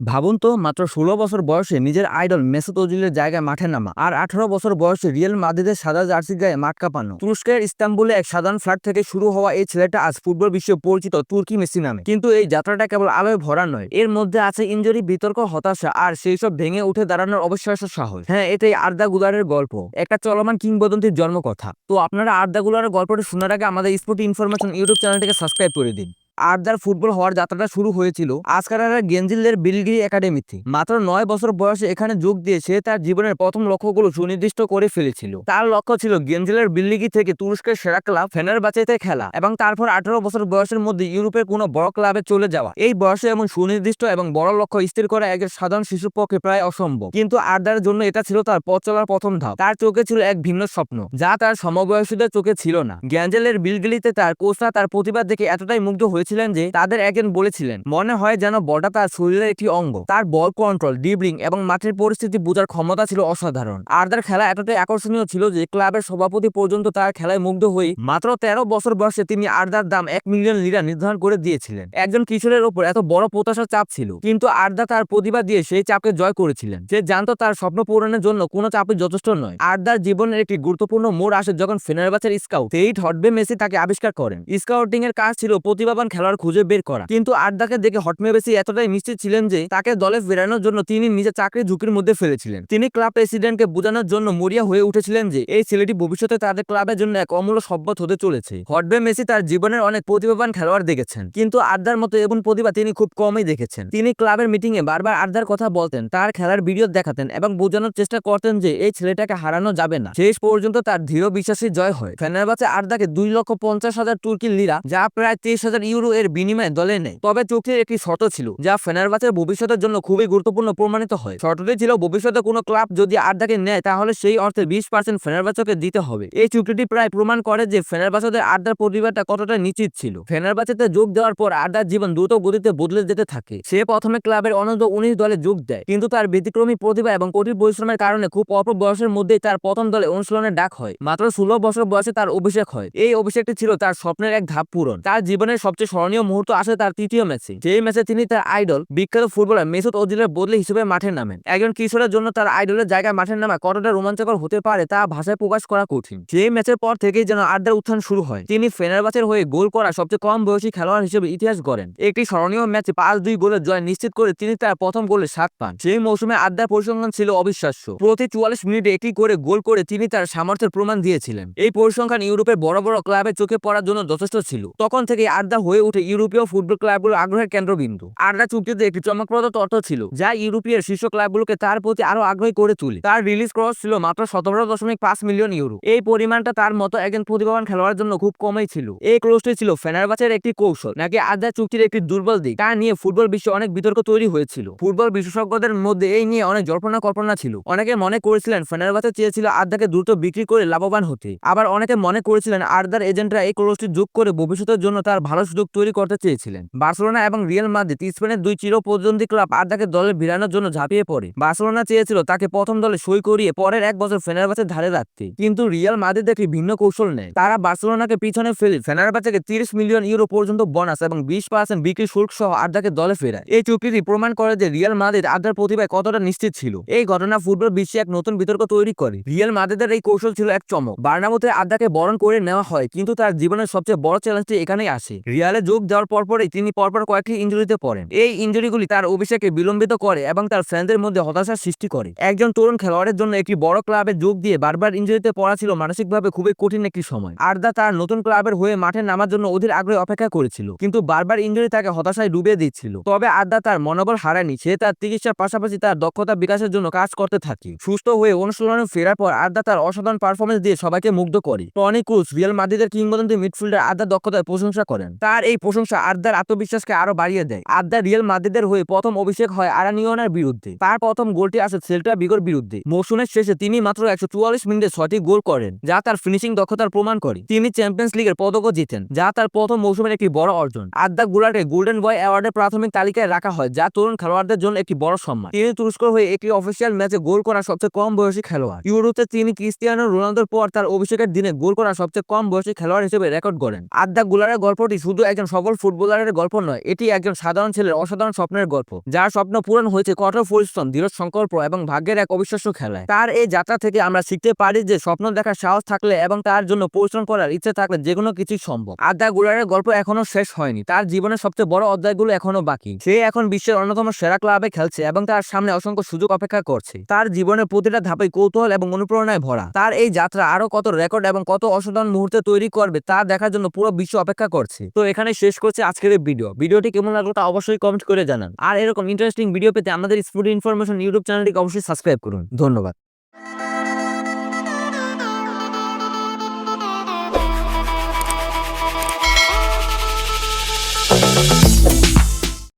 ভাবুন তো, মাত্র ষোলো বছর বয়সে নিজের আইডল মেসুত ওজিলের জায়গায় মাঠে নামা আর আঠারো বছর বয়সে রিয়েল মাদ্রিদের সাদা জার্সি গায়ে মাঠ কাঁপানো। তুরস্কের ইস্তাম্বুলে এক সাধারণ ফ্ল্যাট থেকে শুরু হওয়া এই ছেলেটা আজ ফুটবল বিশ্বে পরিচিত তুর্কি মেসি নামে। কিন্তু এই যাত্রাটা কেবল আলোয় ভরা নয়, এর মধ্যে আছে ইঞ্জুরি বিতর্ক, হতাশা আর সেই সব ভেঙে উঠে দাঁড়ানোর অবিশ্বাস্য সাহস। হ্যাঁ এটাই আর্দা গুলারের গল্প, একটা চলমান কিংবদন্তির জন্মকথা। তো আপনারা আর্দা গুলারের গল্পটা শোনার আগে আমাদের স্পোর্ট ইনফরমেশন ইউটিউব চ্যানেলটিকে সাবস্ক্রাইব করে দিন। আর্দার ফুটবল হওয়ার যাত্রাটা শুরু হয়েছিল আজকারার গেঞ্জিলের বিলগিরি একাডেমিতে মাত্র নয় বছর বয়সে এখানে যোগ দিয়ে সে তার জীবনের প্রথম লক্ষ্যগুলো সুনির্দিষ্ট করে ফেলেছিল। তার লক্ষ্য ছিল গেঞ্জিলের বিল্লিগি থেকে তুরস্কের সেরা ক্লাব ফেনার বাঁচাইতে খেলা এবং তারপর আঠারো বছর বয়সের মধ্যে ইউরোপের কোনো বড় ক্লাবে চলে যাওয়া। এই বয়সে এমন সুনির্দিষ্ট এবং বড় লক্ষ্য স্থির করা একজন সাধারণ শিশুর পক্ষে প্রায় অসম্ভব। কিন্তু আর্দার জন্য এটা ছিল তার পথ চলার প্রথম ধাপ। তার চোখে ছিল এক ভিন্ন স্বপ্ন, যা তার সমবয়সীদের চোখে ছিল না। গ্যাঞ্জেলের বিলগিলিতে তার কোচরা তার প্রতিবাদ দেখে এতটাই মুগ্ধ হয়েছিলেন যে তাদের একজন বলেছিলেন, মনে হয় যেন বলটা তার শরীরের একটি অঙ্গ। তার বল কন্ট্রোল ডিবলিং এবং মাঠের পরিস্থিতি বোঝার ক্ষমতা ছিল অসাধারণ। আর্দার খেলা এতটাই আকর্ষণীয় ছিল যে ক্লাবের সভাপতি পর্যন্ত তার খেলায় মুগ্ধ হয়ে মাত্র তেরো বছর বয়সে তিনি আর্দার দাম এক মিলিয়ন লিরা নির্ধারণ করে দিয়েছিলেন। একজন কিশোরের ওপর এত বড় প্রত্যাশার চাপ ছিল। কিন্তু আর্দা তার প্রতিভা দিয়ে সেই চাপকে জয় করেছিলেন। সে জানতো তার স্বপ্ন পূরণের জন্য কোনো চাপই যথেষ্ট নয়। আর্দার জীবনের একটি গুরুত্বপূর্ণ মোড় আসে যখন ফেনারবাচের স্কাউট সেই হটবে মেসি তাকে আবিষ্কার করেন। স্কাউটিং এর কাজ ছিল প্রতিভাবান খেলোয়াড় খুঁজে বের করা। কিন্তু আর্দাকে দেখে হটমে মেসি এতটাই নিশ্চিত ছিলেন যে, তাকে দলে ফেরানোর জন্য তিনি নিজের চাকরি ঝুঁকির মধ্যে ফেলেছিলেন। তিনি ক্লাব প্রেসিডেন্টকে বোঝানোর জন্য মরিয়া হয়ে উঠেছিলেন যে, এই ছেলেটি ভবিষ্যতে তাদের ক্লাবের জন্য এক অমূল্য সম্পদ হতে চলেছে। হটবে মেসি তার জীবনের অনেক প্রতিভাবান খেলোয়াড় দেখেছেন। কিন্তু আর্দার মতো এমন প্রতিভা তিনি খুব কমই দেখেছেন। তিনি ক্লাবের মিটিং এ বারবার আর্দার কথা বলতেন, তার খেলার ভিডিও দেখাতেন এবং বোঝানোর চেষ্টা করতেন যে, এই ছেলেটাকে হারানো যাবে না। শেষ পর্যন্ত তার দৃঢ় বিশ্বাসী জয় হয়। ফেনারবাচে আর্দাকে দুই লক্ষ পঞ্চাশ হাজার তুর্কি লিরা, যা প্রায় তেইশ হাজার ইউরো এর বিনিময়ে দলে নেয়। তবে চুক্তির একটি শর্ত ছিল, যা ফেনারবাচের ভবিষ্যতের জন্য খুবই গুরুত্বপূর্ণ প্রমাণিত হয়। শর্তটি ছিল, ভবিষ্যতে কোনো ক্লাব যদি আর্দাকে নেয়, তাহলে সেই অর্থে বিশ পার্সেন্ট ফেনারবাচকে দিতে হবে। এই চুক্তিটি প্রায় প্রমাণ করে যে ফেনারবাচদের আর্দার পরিবারটা কতটা নিশ্চিত ছিল। ফেনারবাচেতে যোগ দেওয়ার পর আর্দার জীবন দ্রুত গতিতে বদলে যেতে থাকে। সে প্রথমে ক্লাবের অনন্ত উনিশ দলে যোগ দেয়, কিন্তু তার ব্যতিক্রমী প্রতিভা এবং কঠিন পরিশ্রমের কারণে খুব অল্প বয়সের মধ্যেই তার প্রথম দলে অনুশীলনের ডাক হয়। মাত্র ষোলো বছর বয়সে তার অভিষেক হয়। এই অভিষেকটি ছিল তার স্বপ্নের এক ধাপ পূরণ। তার জীবনের সবচেয়ে স্মরণীয় মুহূর্ত আসে তার তৃতীয় ম্যাচে। যেই ম্যাচে তিনি তার আইডল, বিখ্যাত ফুটবলার মেসুত ওজিলের বদলে হিসেবে মাঠে নামেন। একজন কিশোরের জন্য তার আইডলের জায়গায় মাঠে নামা কতটা রোমাঞ্চকর হতে পারে তা ভাষায় প্রকাশ করা কঠিন। সেই ম্যাচের পর থেকেই যেন আড্ডার উত্থান শুরু হয়। তিনি ফেনারবাচের হয়ে গোল করা সবচেয়ে কম বয়সী খেলোয়াড় হিসেবে ইতিহাস গড়েন। একটি স্মরণীয় ম্যাচে পাঁচ দুই গোলের জয় নিশ্চিত করে তিনি তার প্রথম গোলে সাত পান। সেই মৌসুমে আড্ডার পরিসংখ্যান ছিল অবিশ্বাস্য। প্রতি চুয়াল্লিশ মিনিটে একটি করে গোল করে তিনি তার সামর্থ্যের প্রমাণ দিয়েছিলেন। এই পরিসংখ্যান ইউরোপের বড় বড় ক্লাবের চোখে পড়ার জন্য যথেষ্ট ছিল। তখন থেকে আড্ডা হয়ে উঠে ইউরোপীয় ফুটবল ক্লাবগুলোর আগ্রহের কেন্দ্রবিন্দু আড্ডা চুক্তিতে একটি চমকপ্রদ তথ্য ছিল, যা ইউরোপীয় শীর্ষ ক্লাবগুলোকে তার প্রতি আরও আগ্রহী করে তুলে। তার রিলিজ ক্রস ছিল মাত্র সতেরো দশমিক পাঁচ মিলিয়ন ইউরো এই পরিমাণটা তার মতো একজন প্রতিভাবান খেলোয়াড়ের জন্য খুব কমই ছিল। এই ক্লোজটি ছিল ফেনারবাচের একটি কৌশল, নাকি আড্ডা চুক্তির একটি দুর্বল দিক। তা নিয়ে ফুটবল বিশ্বে অনেক বিতর্ক তৈরি হয়েছিল। ফুটবল বিশেষজ্ঞদের মধ্যে এই নিয়ে অনেক জল্পনা কল্পনা ছিল। অনেকে মনে করেছিলেন ফেনারবাচে চেয়েছিল আড্ডাকে দ্রুত বিক্রি করে লাভবান হতে। আবার অনেকে মনে করেছিলেন আর্দার এজেন্টরা এই ক্লোজটি যোগ করে ভবিষ্যতের জন্য তার ভালো সুযোগ তৈরি করতে চেয়েছিলেন। বার্সেলোনা এবং রিয়াল মাদ্রিদ স্পেনের দুই চির প্রতিদ্বন্দ্বী ক্লাব আড্ডাকে দলে ভিড়ানোর জন্য ঝাঁপিয়ে পড়ে। বার্সেলোনা চেয়েছিল তাকে প্রথম দলে সই করিয়ে পরের এক বছর ফেনারবাচের ধারে রাখতে। কিন্তু রিয়াল মাদ্রিদ একটি ভিন্ন কৌশল নেয়। তারা বার্সেলোনাকে পিছনে ফেলে ফেনারবাচেকে তিরিশ মিলিয়ন ইউরো পর্যন্ত বোনাস এবং বিশ পার্সেন্ট বিক্রি শুল্ক সহ আড্ডাকে দলে ফেরায়। এই চুক্তিটি প্রমাণ করে যে রিয়াল মাদ্রিদ আড্ডার প্রতিভায় কতটা নিশ্চিত ছিল। এই ঘটনা ফুটবল বিশ্বে এক নতুন বিতর্ক তৈরি করে। রিয়াল মাদ্রিদের এই কৌশল ছিল এক চমক। বার্নামুতে আড্ডাকে বরণ করে নেওয়া হয়, কিন্তু তার জীবনের সবচেয়ে বড় চ্যালেঞ্জটি এখানেই আসে। রিয়ালে যোগ দেওয়ার পরপরই তিনি পরপর কয়েকটি ইঞ্জুরিতে পড়েন। এই ইঞ্জুরিগুলি তার অভিষেকে বিলম্বিত করে এবং তার ফ্যানদের মধ্যে হতাশার সৃষ্টি করে। একজন তরুণ খেলোয়াড়ের জন্য একটি বড় ক্লাবে যোগ দিয়ে বারবার ইঞ্জুরিতে পড়া ছিল মানসিকভাবে খুবই কঠিন একটি সময়। আর্দা তার নতুন ক্লাবের হয়ে মাঠে নামার জন্য অধীর আগ্রহে অপেক্ষা করেছিল, কিন্তু বারবার ইঞ্জুরি তাকে হতাশায় ডুবিয়ে দিচ্ছিল তবে আর্দা তার মনোবল হারায়নি, সে তার চিকিৎসার পাশাপাশি তার দক্ষতা বিকাশের জন্য কাজ করতে থাকে। সুস্থ হয়ে অনুশীলনে ফেরার পর আর্দা তার অসাধারণ পারফরমেন্স দিয়ে সবাইকে মুগ্ধ করে। টনি ক্রুজ, রিয়াল মাদ্রিদের কিংবদন্তি মিডফিল্ডার আর্দার দক্ষতার প্রশংসা করেন। তার এই প্রশংসা আর্দার আত্মবিশ্বাসকে আরও বাড়িয়ে দেয়। আর্দা রিয়াল মাদ্রিদের হয়ে প্রথম অভিষেক হয় আরানিয়নার বিরুদ্ধে। তার প্রথম গোলটি আসে সেল্টা বিগোর বিরুদ্ধে। মৌসুমের শেষে তিনি মাত্র একশো চুয়াল্লিশ মিনিটে ছয়টি গোল করেন, যা তার ফিনিশিং দক্ষতার প্রমাণ করে। তিনি চ্যাম্পিয়ন্স লিগের পদকও জিতেন, যা তার প্রথম মৌসুমের একটি বড় অর্জন। আদ্দা গুলারকে গোল্ডেন বয় অ্যাওয়ার্ডের প্রাথমিক তালিকায় রাখা হয়, যা তরুণ খেলোয়াড়দের জন্য একটি বড় সম্মান। তিনি তুরস্ক হয়ে একটি অফিসিয়াল ম্যাচে গোল করা সবচেয়ে কম বয়সী খেলোয়াড়। ইউরোতে তিনি ক্রিস্টিয়ানো রোনালদোর পর তার অভিষেকের দিনে গোল করা সবচেয়ে কম বয়সী খেলোয়াড় হিসেবে রেকর্ড করেন আদ্দা গুলারের গল্পটি শুধু এক একজন সফল ফুটবলারের গল্প নয়, এটি একজন সাধারণ ছেলের অসাধারণ স্বপ্নের গল্প, যার স্বপ্ন পূরণ হয়েছে কঠোর পরিশ্রম, দৃঢ় সংকল্প এবং ভাগ্যের এক অবিশ্বাস্য খেলায়। তার এই যাত্রা থেকে আমরা শিখতে পারি যে স্বপ্ন দেখার সাহস থাকলে এবং তার জন্য পরিশ্রম করার ইচ্ছে থাকলে যে কোনো কিছুই সম্ভব। আদা গুলারের গল্প এখনও শেষ হয়নি, তার জীবনের সবচেয়ে বড় অধ্যায়গুলো এখনও বাকি। সে এখন বিশ্বের অন্যতম সেরা ক্লাবে খেলছে এবং তার সামনে অসংখ্য সুযোগ অপেক্ষা করছে। তার জীবনের প্রতিটা ধাপে কৌতূহল এবং অনুপ্রেরণায় ভরা। তার এই যাত্রা আরও কত রেকর্ড এবং কত অসাধারণ মুহূর্তে তৈরি করবে তা দেখার জন্য পুরো বিশ্ব অপেক্ষা করছে। তো এখানে শেষ করছে আজকের ভিডিও ভিডিওটি কেমন লাগল তা অবশ্যই কমেন্ট করে জানান। আর এরকম ইন্টারেস্টিং ভিডিও পেতে আমাদের স্পুড ইনফরমেশন ইউটিউব চ্যানেলটিকে অবশ্যই সাবস্ক্রাইব করুন। ধন্যবাদ।